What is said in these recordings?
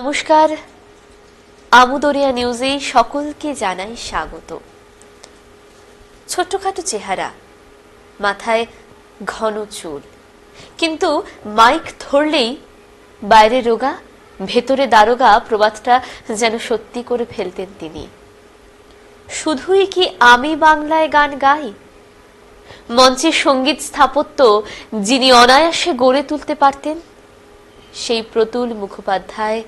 নমস্কার। আমুদরিয়া নিউজে সকলকে জানাই স্বাগত। ছোট্টখাটো চেহারা, মাথায় ঘন চুল। কিন্তু মাইক ধরলেই বাইরে রোগা, ভেতরে দারোগা প্রবাদটা যেন সত্যি করে ফেলতেন তিনি। শুধুই কি আমি বাংলায় গান গাই? মঞ্চে সংগীত স্থাপত্য যিনি অনায়াসে গড়ে তুলতে পারতেন? সেই প্রতুল মুখোপাধ্যায়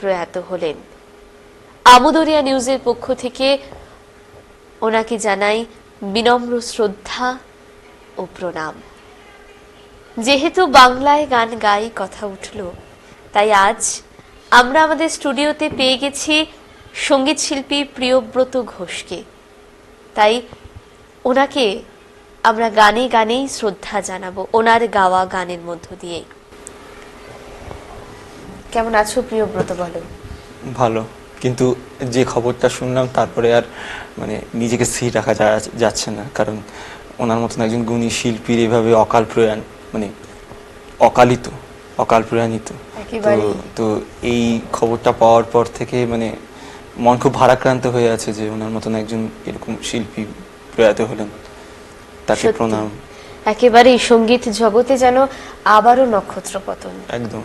প্রয়াত হলেন। আমুদরিয়া নিউজের পক্ষ থেকে ওনাকে জানাই বিনম্র শ্রদ্ধা ও প্রণাম। যেহেতু বাংলায় গান গাই কথা উঠল, তাই আজ আমরা আমাদের স্টুডিওতে পেয়ে গেছি সংগীত শিল্পী প্রিয়ব্রত ঘোষকে। তাই ওনাকে আমরা গানে গানেই শ্রদ্ধা জানাব, ওনার গাওয়া গানের মধ্য দিয়ে কেমন আছো প্রিয়ব্রত বলো? ভালো কিন্তু যে খবরটা শুনলাম তারপরে আর মানে নিজেকে স্থির রাখা যাচ্ছে না কারণ ওনার মতন একজন গুণী শিল্পীর এভাবে অকাল প্রয়াণ মানে অকালিত অকাল প্রয়াণিত। তো তো এই খবরটা পাওয়ার পর থেকে মানে মন খুব ভারাক্রান্ত হয়ে আছে যে ওনার মতন একজন এরকম শিল্পী প্রয়াত হলেন তাকে প্রণাম। একেবারেই সংগীত জগতে যেন আবারও নক্ষত্র পতন। একদম।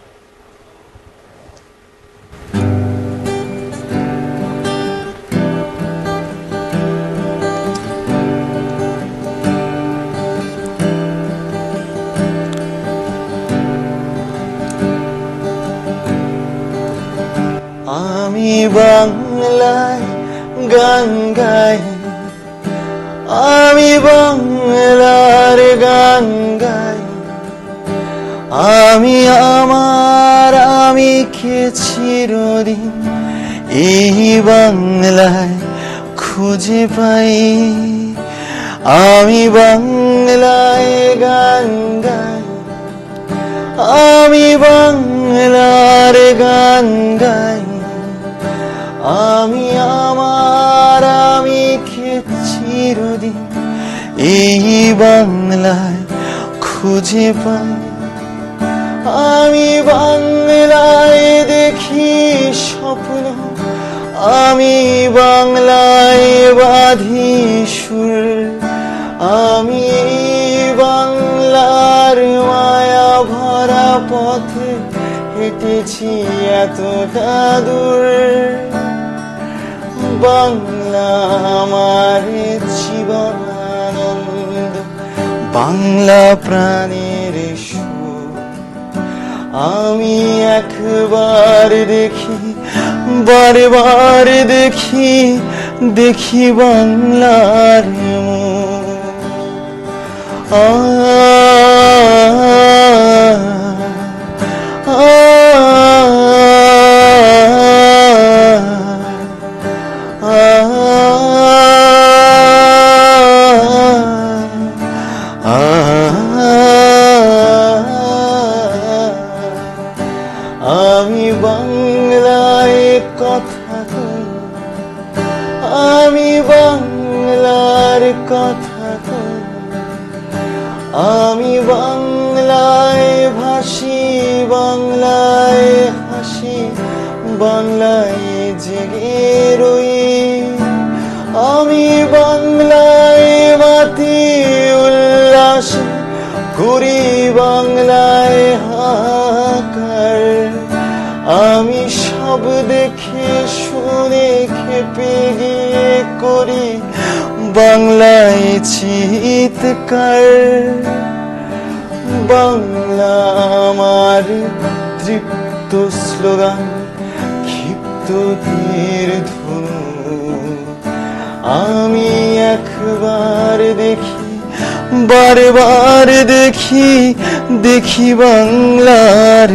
গান গাই আমি বাংলার গান গাই আমি আমার, আমি কে চিরদিন এই বাংলায় খুঁজে পাই? আমি বাংলায় গান গাই আমি বাংলার গান গাই আমি আমার, আমি চিরদিন এই বাংলায় খুঁজে পাই। আমি বাংলায় দেখি স্বপ্ন। আমি বাংলায় বাঁধি সুর। আমি বাংলার মায়া ভরা পথে হেঁটেছি এতটা দূর। বাংলা আমার জীবন আনন্দ বাংলা প্রাণের আমি একবার দেখি, বারবার দেখি দেখি বাংলার মুখ। আ আমি বাংলার কথা আমি বাংলায় ভাসি, বাংলায় হাসি, বাংলায় জেগে রই। আমি বাংলায় মাতি উল্লাস করি, বাংলায় হাকার আমি সব দেখে, শুনে খেপে গিয়ে করি, বাংলায় চিৎকার। বাংলা আমার তৃপ্ত স্লোগান, ক্ষিপ্ত ধনু আমি একবার দেখি, বারবার দেখি দেখি বাংলার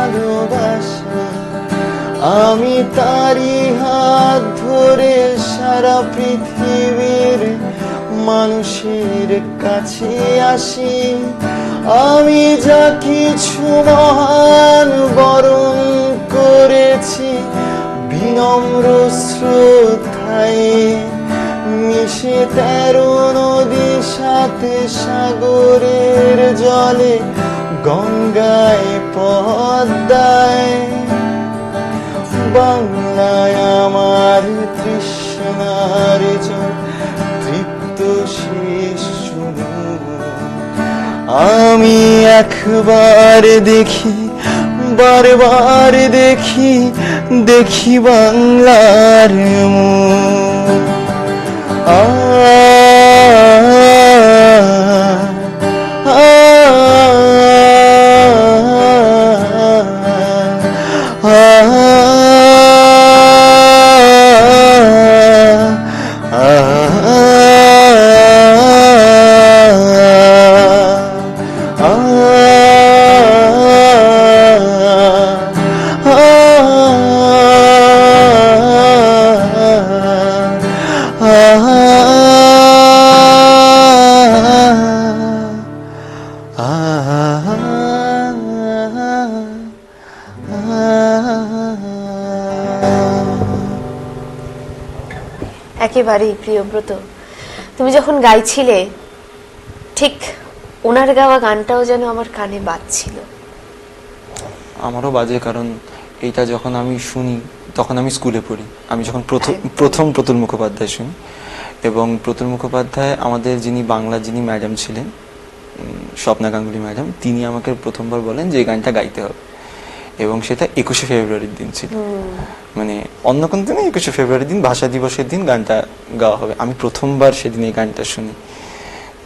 ভালোবাসা। আমি তারি হাত ধরে সারা পৃথিবীর মানুষের কাছে আসি। আমি যা কিছু মহান বরণ করেছি, বিনম্র শ্রদ্ধায় মিশে তেরো নদী সাথে সাগরের জলে গঙ্গায় পদ্মায়। বাংলায় আমার তৃষ্ণার তৃপ্ত শেষ আমি একবার দেখি, বারবার দেখি দেখি বাংলার মুখ আ একেবারেই প্রিয়ব্রত। তুমি যখন গাইছিলে ঠিক ওনার গাওয়া গানটাও যেন আমার কানে বাজছিল। আমারও বাজে কারণ এইটা যখন আমি শুনি তখন আমি স্কুলে পড়ি। আমি যখন প্রথম প্রথম প্রতুল মুখোপাধ্যায় শুনি। এবং প্রতুল মুখোপাধ্যায় আমাদের যিনি বাংলা যিনি ম্যাডাম ছিলেন স্বপ্না গাঙ্গুলি ম্যাডাম তিনি আমাকে প্রথমবার বলেন যে গানটা গাইতে হবে। এবং সেটা একুশে ফেব্রুয়ারির দিন ছিল। মানে অন্য কোন দিনে একুশে ফেব্রুয়ারি দিন, ভাষা দিবসের দিন গানটা গাওয়া হবে। আমি প্রথমবার সেদিন এই গানটা শুনি।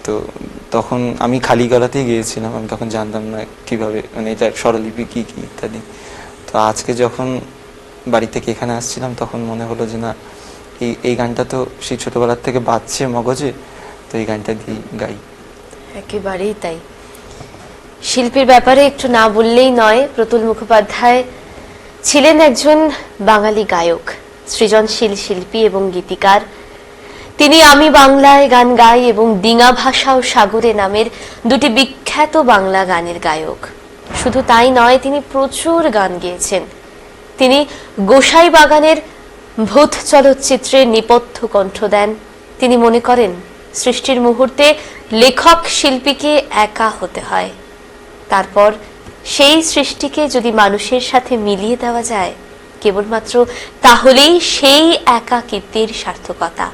তো তখন আমি খালি গলাতেই গিয়েছিলাম, আমি তখন জানতাম না কীভাবে মানে এটা স্বরলিপি কি কি ইত্যাদি। তো আজকে যখন বাড়ি থেকে এখানে আসছিলাম, তখন মনে হলো যে না, এই এই গানটা তো সেই ছোটবেলার থেকে বাজছে মগজে, তো এই গানটা দিয়ে গাই। একেবারেই তাই। শিল্পীর ব্যাপারে একটু না বললেই নয়, প্রতুল মুখোপাধ্যায় ছিলেন একজন বাঙালি গায়ক, সৃজনশীল শিল্পী এবং গীতিকার। তিনি আমি বাংলায় গান গাই এবং ডিঙা ভাষা ও সাগরে নামের দুটি বিখ্যাত বাংলা গানের গায়ক। শুধু তাই নয়, তিনি প্রচুর গান গেয়েছেন। তিনি গোসাই বাগানের ভূত চলচ্চিত্রে নেপথ্য কণ্ঠ দেন। তিনি মনে করেন, সৃষ্টির মুহূর্তে লেখক শিল্পীকে একা হতে হয়। তারপর সেই সৃষ্টিকে যদি মানুষের সাথে মিলিয়ে দেওয়া যায় কেবলমাত্র তাহলেই সেই একা কীর্তির সার্থকতা।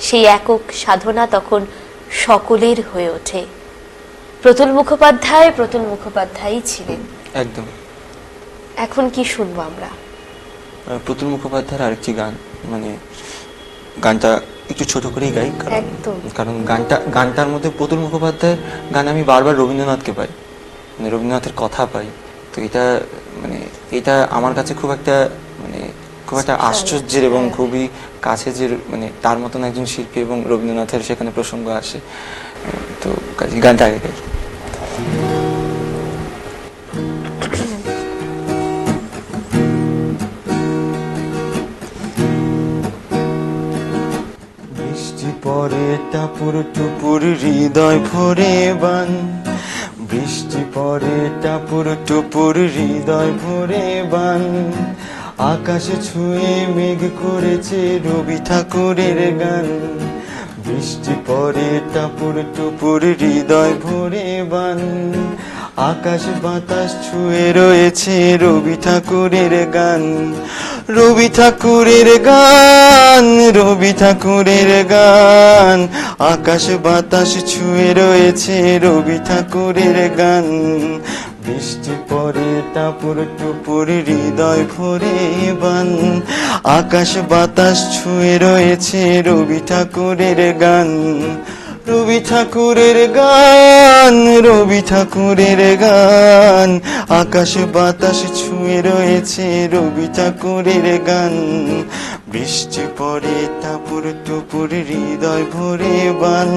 সেই একক সাধনা তখন সকলের হয়ে ওঠে। প্রতুল মুখোপাধ্যায় প্রতুল মুখোপাধ্যায়ই ছিলেন। একদম। এখন কি শুনব আমরা? প্রতুল মুখোপাধ্যায়ের আরেকটি গান মানে গানটা একটু ছোট করেই গাই। কারণ গানটা গানটার মধ্যে প্রতুল মুখোপাধ্যায়ের গান আমি বারবার রবীন্দ্রনাথকে পাই। মানে রবীন্দ্রনাথের কথা পাই তো এটা মানে এটা আমার কাছে খুব একটা মানে খুব একটা আশ্চর্যের এবং হ্যাঁ। খুবই কাছে যে মানে তার মতন একজন শিল্পী এবং রবীন্দ্রনাথের সেখানে প্রসঙ্গ আসে। তো গানটা আগে গাই। বৃষ্টি পরে টাপুর টুপুর হৃদয় ভরে বান। বৃষ্টি পরে টাপুর টুপুর, হৃদয় ভরে বান। আকাশে ছুঁয়ে মেঘ করেছে রবি ঠাকুরের গান। বৃষ্টি পরে টাপুর টুপুর, হৃদয় ভরে বান। আকাশ বাতাস ছুঁয়ে রয়েছে রবি ঠাকুরের গান। রবি ঠাকুরের গান, রবি ঠাকুরের গান। আকাশ বাতাস ছুঁয়ে রয়েছে রবি ঠাকুরের গান। বৃষ্টি পরে টাপুর টুপুর হৃদয় ভরে বান। আকাশ বাতাস ছুঁয়ে রয়েছে রবি ঠাকুরের গান। রবি ঠাকুরের গান, রবি ঠাকুরের গান। আকাশ বাতাস ছুঁয়ে রয়েছে রবি ঠাকুরের গান। বৃষ্টি পড়ে টাপুর টুপুর হৃদয় ভরে বান।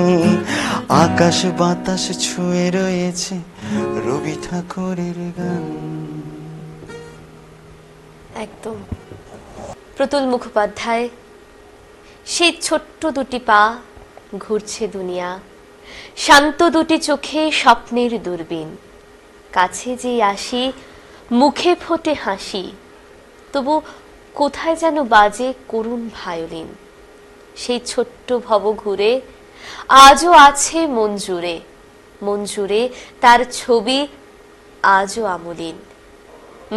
আকাশ বাতাস ছুঁয়ে রয়েছে রবি ঠাকুরের গান। একদম। প্রতুল মুখোপাধ্যায়, সেই ছোট্ট দুটি পা ঘুরছে দুনিয়া। শান্ত দুটি চোখে স্বপ্নের দূরবীন। কাছে যে আসি, মুখে ফোটে হাসি। তবু কোথায় যেন বাজে করুণ ভায়োলিন। সেই ছোট্ট ভব ঘুরে আজও আছে জুড়ে। মন জুড়ে তার ছবি আজও আমলিন।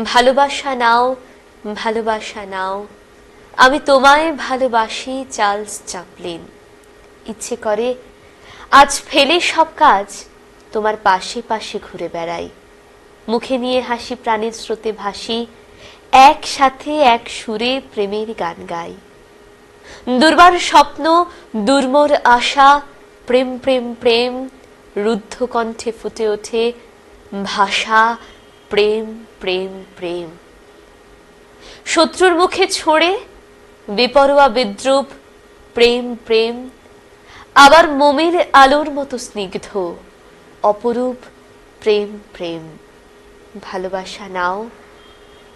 ভালোবাসা নাও ভালোবাসা নাও। আমি তোমায় ভালোবাসি, চার্লস চাপলিন। ইচ্ছে করে, আজ ফেলে সব কাজ, তোমার পাশে পাশে ঘুরে বেড়াই। মুখে নিয়ে হাসি, প্রাণের স্রোতে ভাসি, একসাথে এক সুরে প্রেমের গান গাই। দুর্বার স্বপ্ন, দুর্মর আশা, প্রেম প্রেম প্রেম, রুদ্ধ কণ্ঠে ফুটে ওঠে ভাষা, প্রেম প্রেম প্রেম। শত্রুর মুখে ছড়ে, বেপরোয়া বিদ্রুপ, প্রেম প্রেম আবার মোমের আলোর মতো স্নিগ্ধ। অপরূপ প্রেম প্রেম। ভালোবাসা নাও।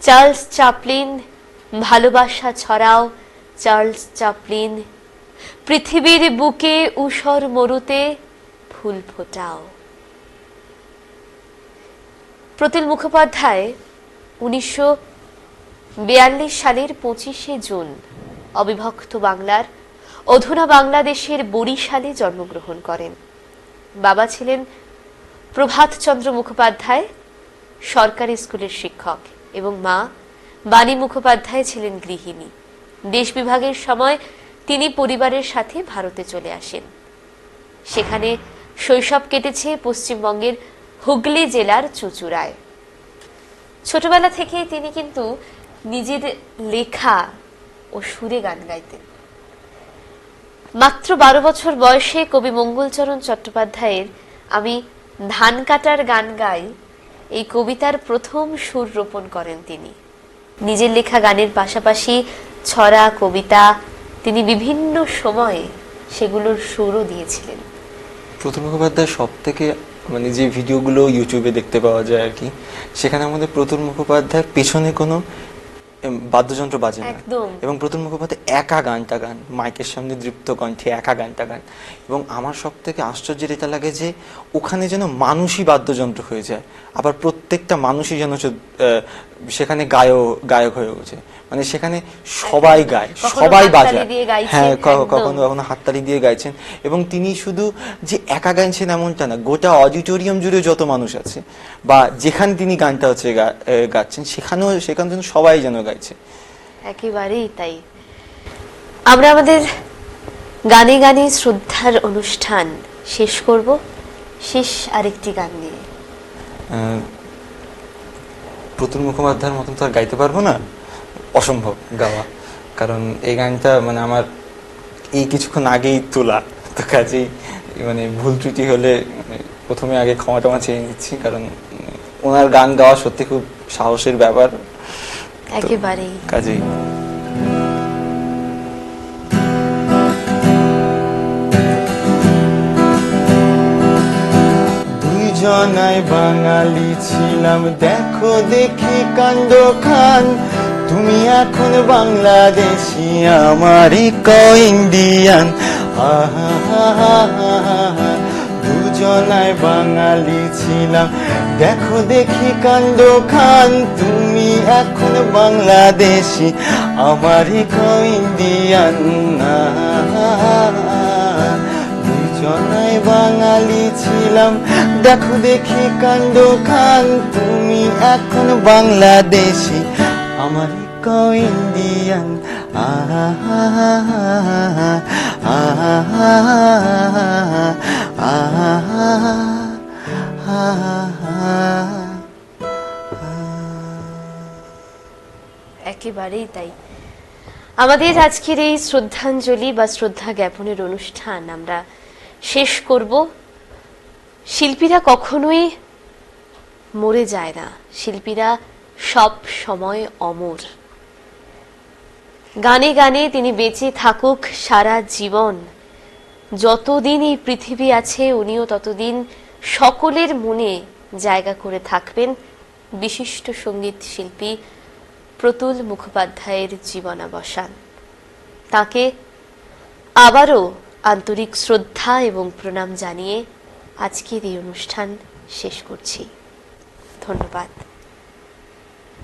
চার্লস চাপলিন, ভালোবাসা ছড়াও। চার্লস চাপলিন, পৃথিবীর বুকে উষর মরুতে ফুল ফোটাও। প্রতুল মুখোপাধ্যায়, উনিশশো বিয়াল্লিশ সালের পঁচিশে জুন, অবিভক্ত বাংলার অধুনা বাংলাদেশের বরিশালে জন্মগ্রহণ করেন। বাবা ছিলেন প্রভাতচন্দ্র মুখোপাধ্যায়, সরকারি স্কুলের শিক্ষক, এবং মা বাণী মুখোপাধ্যায় ছিলেন গৃহিণী। দেশ বিভাগের সময় তিনি পরিবারের সাথে ভারতে চলে আসেন। সেখানে শৈশব কেটেছে পশ্চিমবঙ্গের হুগলি জেলার চুচুড়ায়। ছোটবেলা থেকে তিনি কিন্তু নিজের লেখা ও সুরে গান গাইতেন। মাত্র বারো বছর বয়সে কবি মঙ্গলচরণ চট্টোপাধ্যায়ের আমি ধান কাটার গান গাই। এই কবিতার প্রথম সুর রোপণ করেন তিনি। নিজের লেখা গানের পাশাপাশি ছড়া কবিতা তিনি বিভিন্ন সময়ে সেগুলোর সুরও দিয়েছিলেন। প্রথম মুখোপাধ্যায় সব থেকে মানে যে ভিডিওগুলো ইউটিউবে দেখতে পাওয়া যায় আর কি, সেখানে আমাদের প্রতুল মুখোপাধ্যায়ের পেছনে কোনো বাদ্যযন্ত্র বাজে না। এবং প্রতুল মুখোপাধ্যায় একা গানটা গান মাইকের সামনে দৃপ্ত কণ্ঠে একা গানটা গান। এবং আমার সব থেকে আশ্চর্যের এটা লাগে যে ওখানে যেন মানুষই বাদ্যযন্ত্র হয়ে যায় আবার প্রত্যেকটা মানুষই যেন সেখানে গায়ক গায়ক হয়ে ওঠে। মানে সেখানে সবাই গায় সবাই বাজায়। হ্যাঁ কখনো কখনো হাততালি দিয়ে গাইছেন। এবং তিনি শুধু যে একা গাইছেন এমনটা না গোটা অডিটোরিয়াম জুড়ে যত মানুষ আছে বা যেখানে তিনি গানটা হচ্ছে গাচ্ছেন সেখানেও সেখান যেন সবাই যেন গাইছে। একেবারেই তাই। আমরা আমাদের গানে গানে শ্রদ্ধার অনুষ্ঠান শেষ করব। শেষ আরেকটি গান নিয়ে। প্রতুল মুখোপাধ্যায়ের মতন তো আর গাইতে পারব না? অসম্ভব গাওয়া। কারণ এই গানটা মানে আমার এই কিছুক্ষণ আগেই তোলা। তো কাজেই মানে ভুল ত্রুটি হলে মানে প্রথমে আগে ক্ষমা টমা চেয়ে নিচ্ছি। কারণ ওনার গান গাওয়া সত্যি খুব সাহসের ব্যাপার। একেবারেই। কাজেই। দুইজনাই বাঙালি ছিলাম। দেখো দেখি কাণ্ড খান। তুমি এখন বাংলাদেশি আমারই ক ইন্ডিয়ান। দুজনাই বাঙালি ছিলাম দেখো দেখি কাণ্ড খান তুমি এখন বাংলাদেশি আমারই ক ইন্ডিয়ান আহা দুজনাই বাঙালি ছিলাম দেখো দেখি কাণ্ড খান তুমি এখন বাংলাদেশি ক ইন্ডিয়ান আহা আহা আহা। একেবারেই তাই। আমাদের আজকের এই শ্রদ্ধাঞ্জলি বা শ্রদ্ধা জ্ঞাপনের অনুষ্ঠান আমরা শেষ করব। শিল্পীরা কখনোই মরে যায় না। শিল্পীরা সব সময় অমর। গানে গানে তিনি বেঁচে থাকুক সারা জীবন। যতদিন এই পৃথিবী আছে, উনিও ততদিন সকলের মনে জায়গা করে থাকবেন বিশিষ্ট সংগীত শিল্পী প্রতুল মুখোপাধ্যায়ের জীবনাবসান। তাকে আবারও আন্তরিক শ্রদ্ধা এবং প্রণাম জানিয়ে আজকের এই অনুষ্ঠান শেষ করছি। ধন্যবাদ।